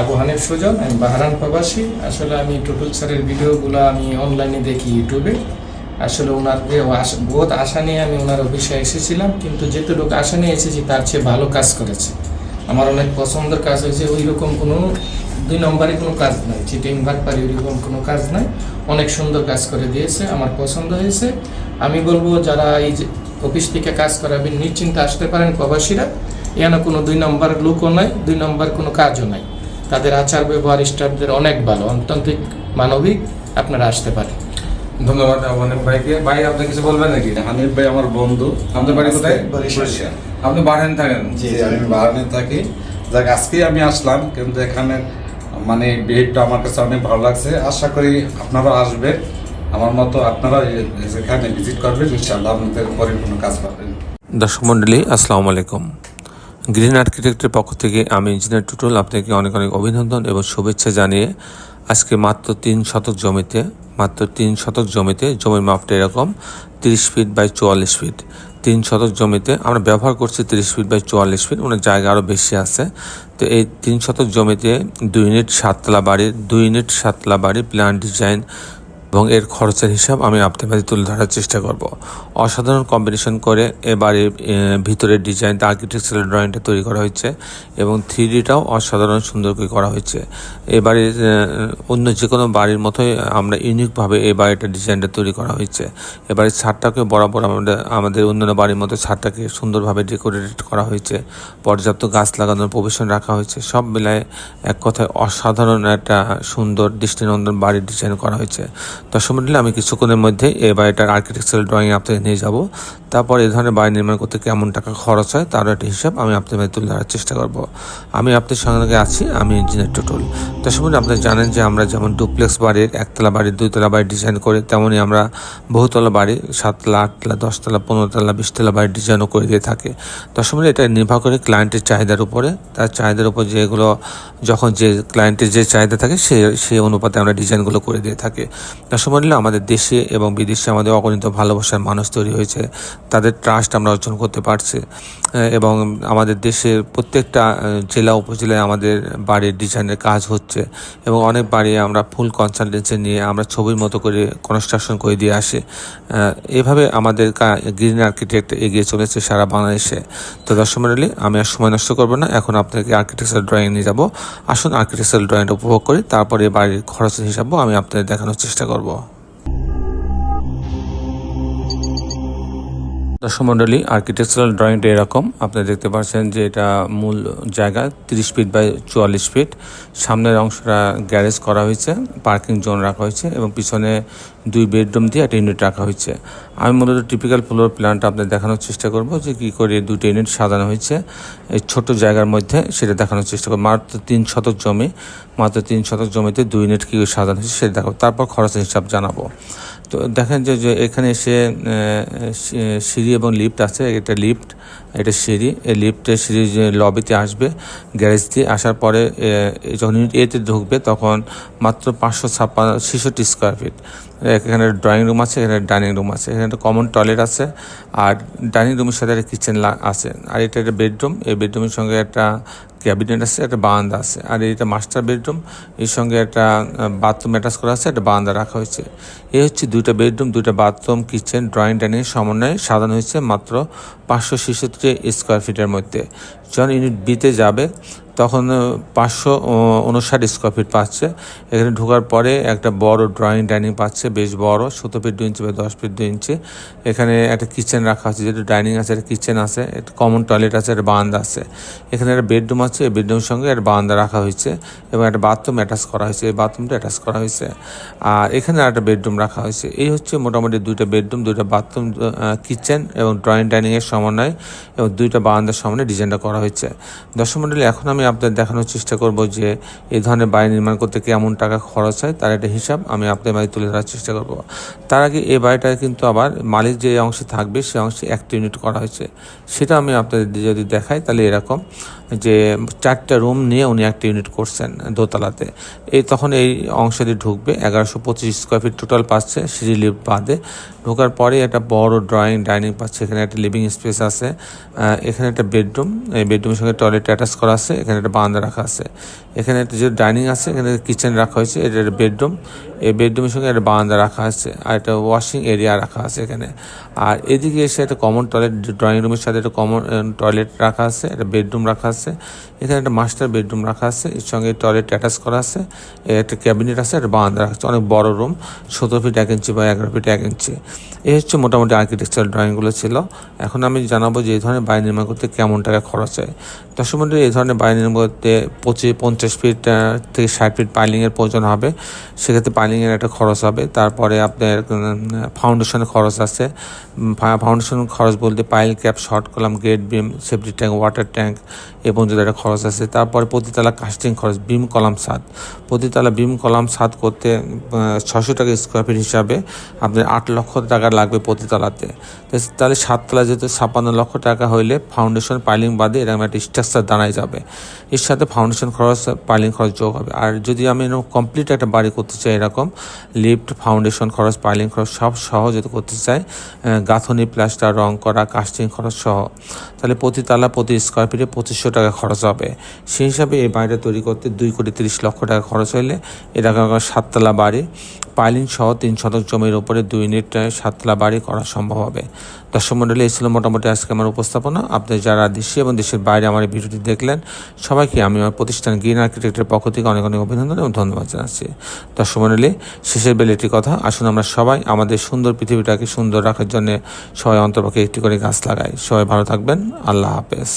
আবু হানিফ সুজন, আমি বাহারান প্রবাসী। আসলে আমি টুটুল স্যারের ভিডিওগুলো আমি অনলাইনে দেখি ইউটিউবে আসলে ওনার বহুত আশা নিয়ে আমি ওনার অফিসে এসেছিলাম, কিন্তু যেটুকু আশা নিয়ে এসেছি, তার চেয়ে ভালো কাজ করেছে। আমার অনেক পছন্দের কাজ হয়েছে ওই রকম কোনো, দুই নম্বরে কোনো কাজ নাই। চিটিং বাটপারি ওইরকম কোনো কাজ নাই। অনেক সুন্দর কাজ করে দিয়েছে, আমার পছন্দ হয়েছে। আমি বলব, যারা এই অফিস থেকে কাজ করাবেন, নিশ্চিন্তে আসতে পারেন প্রবাসীরা। এখানে কোনো দুই নম্বর লোকও নাই, দুই নম্বর কোনো কাজও নাই। তাদের আচার ব্যবহার স্টাফদের অনেক ভালো অত্যন্তিক মানবিক আপনারা আসতে পারেন ধন্যবাদ অনেক ভাইকে। ভাই আপনি কিছু বলবেন নাকি? হানিফ ভাই আমার বন্ধু। আপনার বাড়ি কোথায়? আপনি বাড়েন থাকেন? জি আমি বাহারানে থাকি। যাক আজকেই আমি আসলাম কিন্তু এখানে মানে বিহেভটা আমার কাছে অনেক ভালো লাগছে। আশা করি আপনারা আসবেন। আমার মতো আপনারা এখানে ভিজিট করবেন। ইনশাআল্লাহ আপনাদের পরিপূর্ণ কাজ পাবেন। দর্শক মন্ডলী আসসালামু আলাইকুম। গ্রিন আর্কিটেক্টের পক্ষ থেকে আমি ইঞ্জিনিয়ার টুটুল আপনাকে অনেক অনেক অভিনন্দন এবং শুভেচ্ছা জানিয়ে আজকে মাত্র তিন শতক জমিতে, মাত্র তিন শতক জমিতে জমির মাপটা এরকম, তিরিশ ফিট বাই চুয়াল্লিশ ফিট। তিন শতক জমিতে আমরা ব্যবহার করছি তিরিশ ফিট বাই চুয়াল্লিশ ফিট ওনার জায়গা আরও বেশি আছে। তো এই তিন শতক জমিতে দুই ইউনিট সাততলা বাড়ির, দুই ইউনিট সাততলা বাড়ির প্ল্যান ডিজাইন এবং এর খরচের হিসাব আমি আপনাদের মাঝে তুলে ধরার চেষ্টা করব। অসাধারণ কম্বিনেশন করে এবারে ভিতরের ডিজাইন আর্কিটেকচারাল ড্রয়িংটা তৈরি করা হয়েছে এবং থ্রি ডিটাও অসাধারণ সুন্দর করে করা হয়েছে। এবারে অন্য যে কোনো বাড়ির মতোই আমরা ইউনিকভাবে এই বাড়িটার ডিজাইনটা তৈরি করা হয়েছে। এবারে ছাদটাকে বরাবর আমাদের আমাদের অন্যান্য বাড়ির মতো ছাদটাকে সুন্দরভাবে ডেকোরেটেড করা হয়েছে। পর্যাপ্ত গাছ লাগানোর প্রবেশন রাখা হয়েছে। সব মিলায় এক কথায় অসাধারণ একটা সুন্দর দৃষ্টিনন্দন বাড়ির ডিজাইন করা হয়েছে। দর্শক মন্ডলী আমি কিছুক্ষণের মধ্যে এই বাড়িটার আর্কিটেকচারাল ড্রয়িং আপনাদের নিয়ে যাব। তারপর এই ধরনের বাড়ি নির্মাণ করতে কেমন টাকা খরচ হয় তারও একটা হিসাব আমি আপনাদের তুলে ধরার চেষ্টা করব। আমি আপনাদের সঙ্গে আছি, আমি ইঞ্জিনিয়ার টুটুল। দর্শক মন্ডলী আপনারা জানেন যে আমরা যেমন ডুপ্লেক্স বাড়ির, একতলা বাড়ির, দুইতলা বাড়ি ডিজাইন করে, তেমনই আমরা বহুতলা বাড়ি, সাততলা, আটতলা, দশতলা, পনেরোতলা, বিশতলা বাড়ির ডিজাইনও করে দিয়ে থাকে। দর্শক মন্ডলী এটা নির্ভর করে ক্লায়েন্টের চাহিদার উপরে। তার চাহিদার উপর যেগুলো, যখন যে ক্লায়েন্টের যে চাহিদা থাকে সে সেই অনুপাতে আমরা ডিজাইনগুলো করে দিয়ে থাকি। দর্শক মন্ডলী আমাদের দেশে এবং বিদেশে আমাদের অগণিত ভালোবাসার মানুষ তৈরি হয়েছে। তাদের ট্রাস্ট আমরা অর্জন করতে পারছি। এবং আমাদের দেশের প্রত্যেকটা জেলা, উপজেলায় আমাদের বাড়ির ডিজাইনের কাজ হচ্ছে এবং অনেক বাড়ি আমরা ফুল কনসালটেন্সি নিয়ে আমরা ছবির মতো করে কনস্ট্রাকশন করে দিয়ে আসি। এভাবে আমাদের গ্রিন আর্কিটেক্ট এগিয়ে চলেছে সারা বাংলাদেশে। তো দর্শক মন্ডলী, আমি আর সময় নষ্ট করব না, এখন আপনাকে আর্কিটেকচার ড্রয়িং নিয়ে যাব। আসুন আর্কিটেকচার ড্রয়িংটা উপভোগ করি, তারপরে বাড়ির খরচের হিসাবও আমি আপনাদের দেখানোর চেষ্টা করব। দর্শক মণ্ডলী আর্কিটেকচারাল ড্রয়িংটা এরকম। আপনারা দেখতে পাচ্ছেন যে এটা মূল জায়গা, তিরিশ ফিট বাই চুয়াল্লিশ ফিট সামনের অংশটা গ্যারেজ করা হয়েছে পার্কিং জোন রাখা হয়েছে এবং পিছনে দুই বেডরুম দিয়ে একটা ইউনিট রাখা হয়েছে। আমি মূলত টিপিক্যাল ফ্লোর প্ল্যানটা আপনাদের দেখানোর চেষ্টা করব যে কী করে দুটো ইউনিট সাজানো হয়েছে। এই ছোট জায়গার মধ্যে সেটা দেখানোর চেষ্টা করব। মাত্র তিন শতক জমি, মাত্র তিন শতক জমিতে দুই ইউনিট কী সাজানো হয়েছে সেটা দেখাবো। তারপর খরচের হিসাব জানাব। তো দেখেন যে এখানে এসে সিঁড়ি এবং লিফট আছে। এটা লিফট, এটা সিঁড়ি। এই লিফটে সিঁড়ি লবিতে আসবে, গ্যারেজ দিয়ে আসার পরে যখন ইউনিট এতে ঢুকবে, তখন মাত্র পাঁচশো ছাপ্পান্ন, ছেষট্টি স্কোয়ার ফিট এখানে ড্রয়িং রুম আছে, এখানে ডাইনিং রুম আছে। এখানে একটা কমন টয়লেট আছে আর ডাইনিং রুমের সাথে একটা কিচেন আছে। আর এটা একটা বেডরুম এই বেডরুমের সঙ্গে একটা ক্যাবিনেট আছে, একটা বারান্দা আছে। আর এটা মাস্টার বেডরুম এর সঙ্গে একটা বাথরুম অ্যাটাচ করা আছে, একটা বারান্দা রাখা হয়েছে। এ হচ্ছে দুইটা বেডরুম দুইটা বাথরুম কিচেন ড্রয়িং ডাইনিং সমন্বয়ে সাজানো হয়েছে মাত্র পাঁচশো ছেষট্টি স্কোয়ার ফিটের মধ্যে। যখন ইউনিট বিতে যাবে তখন পাঁচশো উনষাট স্কোয়ার ফিট পাচ্ছে। এখানে ঢোকার পরে একটা বড় ড্রয়িং ডাইনিং পাচ্ছে, বেশ বড় সতেরো ফিট দু ইঞ্চি বা দশ ফিট দু ইঞ্চি এখানে একটা কিচেন রাখা আছে, যেটা ডাইনিং আছে, একটা কিচেন আছে, একটা কমন টয়লেট আছে, একটা বারান্দা আছে। এখানে একটা বেডরুম আছে, এই বেডরুমের সঙ্গে একটা বারান্দা রাখা হয়েছে এবং একটা বাথরুম অ্যাটাচ করা হয়েছে, এই বাথরুমটা অ্যাটাচ করা হয়েছে। আর এখানে একটা বেডরুম রাখা হয়েছে। এই হচ্ছে মোটামুটি দুইটা বেডরুম দুইটা বাথরুম কিচেন এবং ড্রয়িং ডাইনিংয়ের সমন্বয় এবং দুইটা বারান্দার সামনে ডিজাইনটা করা হয়েছে। দর্শক মণ্ডলী এখন আমি আপনাদের দেখানোর চেষ্টা করব যে এই ধরনের বাড়ি নির্মাণ করতে কেমন টাকা খরচ হয়, তার একটা হিসাব আমি আপনাদের মাঝে তুলে ধরার চেষ্টা করব। তার আগে এই বাড়িটা কিন্তু আবার মালিক যে অংশে থাকবে, সে অংশে একটা ইউনিট করা হয়েছে। সেটা আমি আপনাদের যদি দেখাই, তাহলে এরকম যে চারটা রুম নিয়ে উনি একটা ইউনিট করছেন দোতলাতে। এই তখন এই অংশ দিয়ে ঢুকবে, এগারোশো পঁচিশ স্কোয়ার ফিট টোটাল পাচ্ছে সিঁড়ি লিফট বাদে। ঢোকার পরে একটা বড় ড্রয়িং ডাইনিং পাচ্ছে, এখানে একটা লিভিং স্পেস আছে। এখানে একটা বেডরুম এই বেডরুমের সঙ্গে টয়লেট অ্যাটাচ করা আছে, এখানে এখানে একটা বারান্দা রাখা আছে। এখানে একটা যে ডাইনিং আছে, এখানে কিচেন রাখা হয়েছে, এটা একটা বেডরুম। এই বেডরুমের সঙ্গে একটা বারান্দা রাখা আছে আর একটা ওয়াশিং এরিয়া রাখা আছে এখানে। আর এদিকে এসে একটা কমন টয়লেট, ড্রয়িং রুমের সাথে একটা কমন টয়লেট রাখা আছে, একটা বেডরুম রাখা আছে। এখানে একটা মাস্টার বেডরুম রাখা আছে, এর সঙ্গে টয়লেট অ্যাটাচ করা আছে। একটা ক্যাবিনেট আছে, একটা বারান্দা রাখা আছে, অনেক বড় রুম, সতেরো ফিট এক ইঞ্চি বা এগারো ফিট এক ইঞ্চি। এই হচ্ছে মোটামুটি আর্কিটেকচার ড্রয়িংগুলো ছিল। এখন আমি জানাব যে এই ধরনের বাড়ি নির্মাণ করতে কেমন টাকা খরচ হয়। দর্শক মন্ডলী, এই ধরনের নির্মাণ করতে পঁচিশ, পঞ্চাশ ফিট থেকে ষাট ফিট পাইলিংয়ের প্রয়োজন হবে। সেক্ষেত্রে পাইলিংয়ের একটা খরচ হবে। তারপরে আপনার ফাউন্ডেশনের খরচ আছে। ফাউন্ডেশন খরচ বলতে pile cap short column gate beam safety tank water tank এবং যদি একটা খরচ আছে। তারপরে প্রতিতলা কাস্টিং খরচ বিম কলাম সাত। প্রতিতলা বিম কলাম সাত করতে ছশো টাকা স্কোয়ার ফিট হিসাবে আপনার আট লক্ষ টাকা লাগবে প্রতিতলাতে। তাহলে সাততলা যেহেতু ছাপ্পান্ন লক্ষ টাকা হইলে ফাউন্ডেশন পাইলিং বাদে এরকম একটা স্ট্রাকচার দাঁড়ায় যাবে। এর সাথে ফাউন্ডেশন খরচ পাইলিং খরচ যোগ হবে। আর যদি আমি কমপ্লিট একটা বাড়ি করতে চাই এরকম লিফট ফাউন্ডেশন খরচ পাইলিং খরচ সব সহ যদি করতে চাই। গাঁথনি প্লাস্টার রং করা কাস্টিং খরচ সহ। তাহলে প্রতি তালা, প্রতি স্কোয়ার ফিটে পঁচিশশো টাকা খরচ হবে। সেই হিসাবে এই বাড়িটা তৈরি করতে দুই কোটি তিরিশ লক্ষ টাকা খরচ হইলে এরকম সাততলা বাড়ি। পাইলিং সহ তিন শতক জমির উপরে দুই ইউনিট সাততলা বাড়ি করা সম্ভব হবে। দর্শক মণ্ডলী, এই ছিল মোটামুটি আজকে আমার উপস্থাপনা। আপনি যারা দেশে এবং দেশের বাইরে আমার ভিডিওটি দেখলেন। সবাইকে আমি আমার প্রতিষ্ঠান গ্রিন আর্কিটেক্টের পক্ষ থেকে অনেক অনেক অভিনন্দন এবং ধন্যবাদ জানাচ্ছি। দর্শক মন্ডলী, শেষের বেলে একটি কথা, আসুন আমরা সবাই আমাদের সুন্দর পৃথিবীটাকে সুন্দর রাখার জন্য সবাই অন্তর্পক্ষে একটি করে গাছ লাগাই। সবাই ভালো থাকবেন, আল্লাহ হাফেজ।